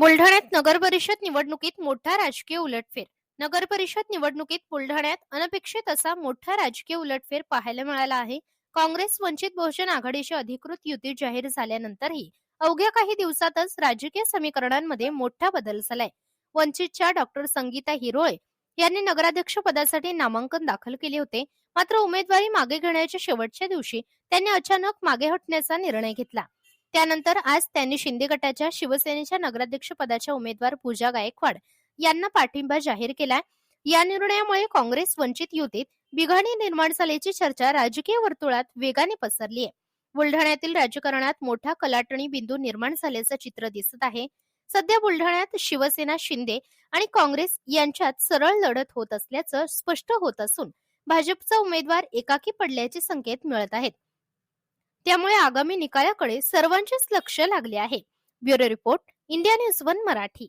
बुलढाण्यात नगर परिषद निवडणुकीत मोठा राजकीय उलटफेर. नगर परिषद निवडणुकीत बुलढाण्यात अनपेक्षित असा मोठा राजकीय उलटफेर पाहायला मिळाला आहे. काँग्रेस वंचित बहुजन आघाडीची अधिकृत युती जाहीर झाल्यानंतरही अवघ्या काही दिवसातच राजकीय समीकरणांमध्ये मोठा बदल झालाय. वंचितच्या डॉक्टर संगीता हिरोळे यांनी नगराध्यक्ष पदासाठी नामांकन दाखल केले होते. मात्र उमेदवारी मागे घेण्याच्या शेवटच्या दिवशी त्यांनी अचानक मागे हटण्याचा निर्णय घेतला. त्यानंतर आज त्यांनी शिंदे गटाच्या शिवसेनेच्या नगराध्यक्ष पदाच्या उमेदवार पूजा गायकवाड यांना पाठिंबा जाहीर केलाय. या निर्णयामुळे काँग्रेस वंचित युतीत बिघाणी निर्माण झाल्याची चर्चा राजकीय वर्तुळात वेगाने पसरली आहे बुलढाण्यातील राजकारणात मोठा कलाटणी बिंदू निर्माण झाल्याचं चित्र दिसत आहे. सध्या बुलढाण्यात शिवसेना शिंदे आणि काँग्रेस यांच्यात सरळ लढत होत असल्याचं स्पष्ट होत असून भाजपचा उमेदवार एकाकी पडल्याचे संकेत मिळत आहेत. त्यामुळे आगामी निकालाकडे सर्वांचेच लक्ष लागले आहे. Bureau report India News One Marathi.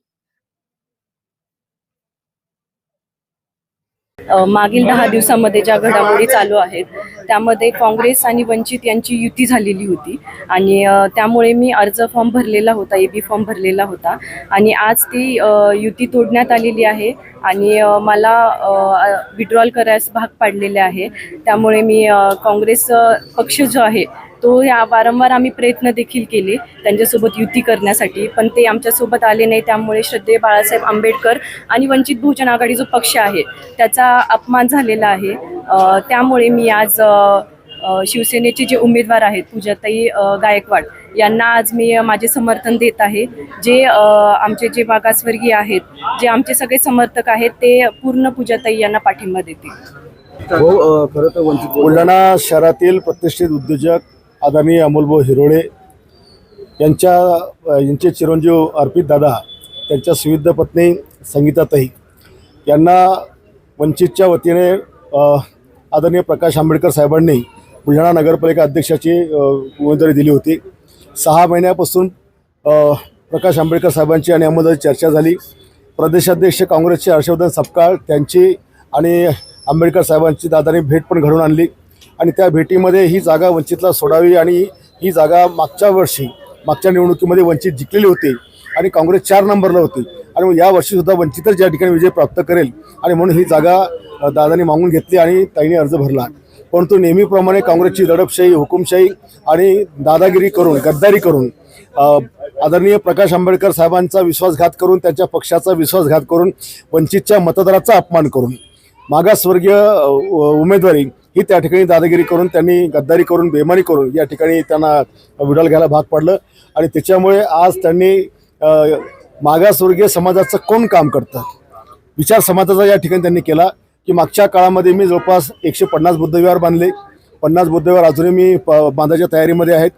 मागील दहा दिवसामध्ये ज्या घडामोडी चालू आहेत त्यामध्ये काँग्रेस आणि वंचित यांची युती झालेली होती. आणि त्यामुळे मी अर्ज फॉर्म भरलेला होता ए बी फॉर्म भरलेला होता. आणि आज ती युती तोडण्यात आलेली आहे. आणि मला विड्रॉल करायस भाग पाडलेले आहे. त्यामुळे मी काँग्रेस पक्ष जो आहे तो या वारंवार आम्ही प्रयत्न देखील केले त्यांच्यासोबत युती करण्यासाठी. पण ते आमच्यासोबत आले नाही त्यामुळे श्रद्धेय बाळासाहेब आंबेडकर आणि वंचित बहुजन आघाडी जो पक्ष आहे त्याचा अपमान झालेला आहे. त्यामुळे मी आज शिवसेनेचे जे उमेदवार आहेत पूजाताई गायकवाड यांना आज मी माझे समर्थन देत आहे. जे आमचे जे मागासवर्गीय आहेत जे आमचे सगळे समर्थक आहेत ते पूर्ण पूजाताई यांना पाठिंबा देतील. हो खरं तर वंचित बुलढाणा शहरातील प्रतिष्ठित उद्योजक आदरणीय अमोलभाऊ हिरोळे यांच्या यांचे चिरंजीव अर्पित दादा त्यांच्या सुविध पत्नी संगीताताई यांना वंचितच्या वतीने आदरणीय प्रकाश आंबेडकर साहेबांनी बुलढाणा नगरपालिका अध्यक्षाची उमेदवारी दिली होती. सहा महिन्यापासून प्रकाश आंबेडकर साहेबांची आणि अमोलदाची चर्चा झाली. प्रदेशाध्यक्ष काँग्रेसचे हर्षवर्धन सपकाळ त्यांची आणि आंबेडकर साहेबांची दादाने भेट पण घडून आणली. आणि त्या भेटीमध्ये ही जागा वंचितला सोडावी आणि ही जागा मागच्या वर्षी मागच्या निवडणुकीमध्ये वंचित जिंकलेली होती आणि काँग्रेस चार नंबरला होती. आणि मग या वर्षीसुद्धा वंचितच ज्या ठिकाणी विजय प्राप्त करेल आणि म्हणून ही जागा दादाने मागून घेतली आणि ताईने अर्ज भरला. परंतु नेहमीप्रमाणे काँग्रेसची दडपशाही हुकुमशाही आणि दादागिरी करून गद्दारी करून आदरणीय प्रकाश आंबेडकर साहेबांचा विश्वासघात करून त्यांच्या पक्षाचा विश्वासघात करून वंचितच्या मतदाराचा अपमान करून मागासवर्गीय उमेदवारी ही त्या ठिकाणी दादागिरी करून त्यांनी गद्दारी करून बेमानी करून या ठिकाणी त्यांना विडाल घ्यायला भाग पाडलं. आणि त्याच्यामुळे आज त्यांनी मागासवर्गीय समाजाचं कोण काम करतं? विचार समाजाचा या ठिकाणी त्यांनी केला की मागच्या काळामध्ये मी जवळपास एकशे पन्नास बुद्धविहार बांधले. पन्नास बुद्धविहार अजूनही मी प बांधायच्या तयारीमध्ये आहेत.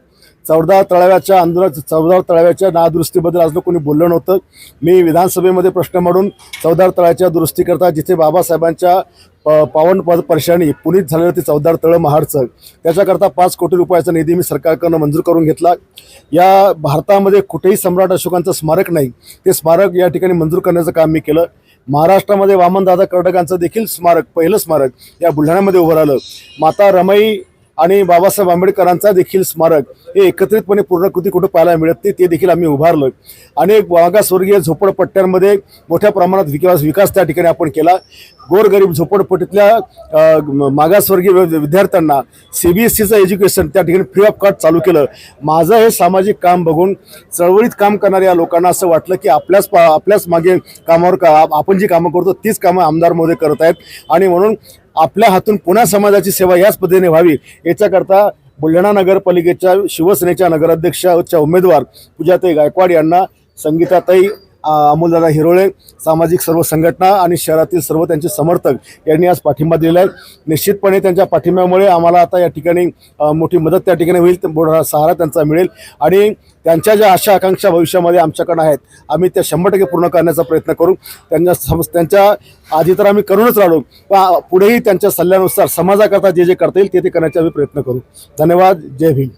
चौदाव तळाव्याच्या आंदोलन चौदाव तळाव्याच्या नादुरुस्तीबद्दल अजून कोणी बोललं नव्हतं. मी विधानसभेमध्ये प्रश्न मांडून चौदार तळाच्या दुरुस्तीकरता जिथे बाबासाहेबांच्या प पावन पद पर्शाने पुनीत झालेलं ते चौदार तळं महाडचं त्याच्याकरता पाच कोटी रुपयाचा निधी मी सरकारकडनं मंजूर करून घेतला. या भारतामध्ये कुठेही सम्राट अशोकांचं स्मारक नाही. ते स्मारक या ठिकाणी मंजूर करण्याचं काम मी केलं. महाराष्ट्रामध्ये वामनदादा कर्डकांचं देखील स्मारक पहिलं स्मारक या बुलढाण्यामध्ये उभं राहिलं. माता रमाई आणि बाबासाहेब आंबेडकरांचा देखील स्मारक हे एकत्रितपणे पूर्णकृती कुठं पाहायला मिळत नाही ते देखील आम्ही उभारलं अनेक मागासवर्गीय झोपडपट्ट्यांमध्ये मोठ्या प्रमाणात विकास विकास त्या ठिकाणी आपण केला. गोरगरीब झोपडपट्टीतल्या मागासवर्गीय विद्यार्थ्यांना सी बी एस सीचं एज्युकेशन त्या ठिकाणी फ्री ऑफ कॉस्ट चालू केलं. माझं हे सामाजिक काम बघून चळवळीत काम करणाऱ्या लोकांना असं वाटलं की आपल्याच पा आपल्याच मागे कामावर का आपण जी कामं करतो तीच कामं आमदार करत आहेत. आणि म्हणून आपल्या हातून पुन्हा समाजाची सेवा याच पद्धतीने व्हावी याच्याकरता बुलढाणा नगरपालिकेच्या शिवसेनेच्या नगराध्यक्षाच्या उमेदवार पूजाताई गायकवाड यांना संगीताताई अमोलदादा हिरोळे सामाजिक सर्व संघटना आणि शहरातील सर्व त्यांचे समर्थक यांनी आज पाठिंबा दिलेला आहे. निश्चितपणे त्यांच्या पाठिंब्यामुळे आम्हाला आता या ठिकाणी मोठी मदत त्या ठिकाणी होईल. मोठा सहारा त्यांचा मिळेल. आणि त्यांच्या ज्या आशा आकांक्षा भविष्यामध्ये आमच्याकडे आहेत आम्ही त्या शंभर टक्के पूर्ण करण्याचा प्रयत्न करू. त्यांना सम त्यांच्या आधी तर आम्ही करूनच राहिलो पण पुढेही त्यांच्या सल्ल्यानुसार समाजाकरता जे जे करता येईल ते ते करण्याचा आम्ही प्रयत्न करू. धन्यवाद. जय भीम.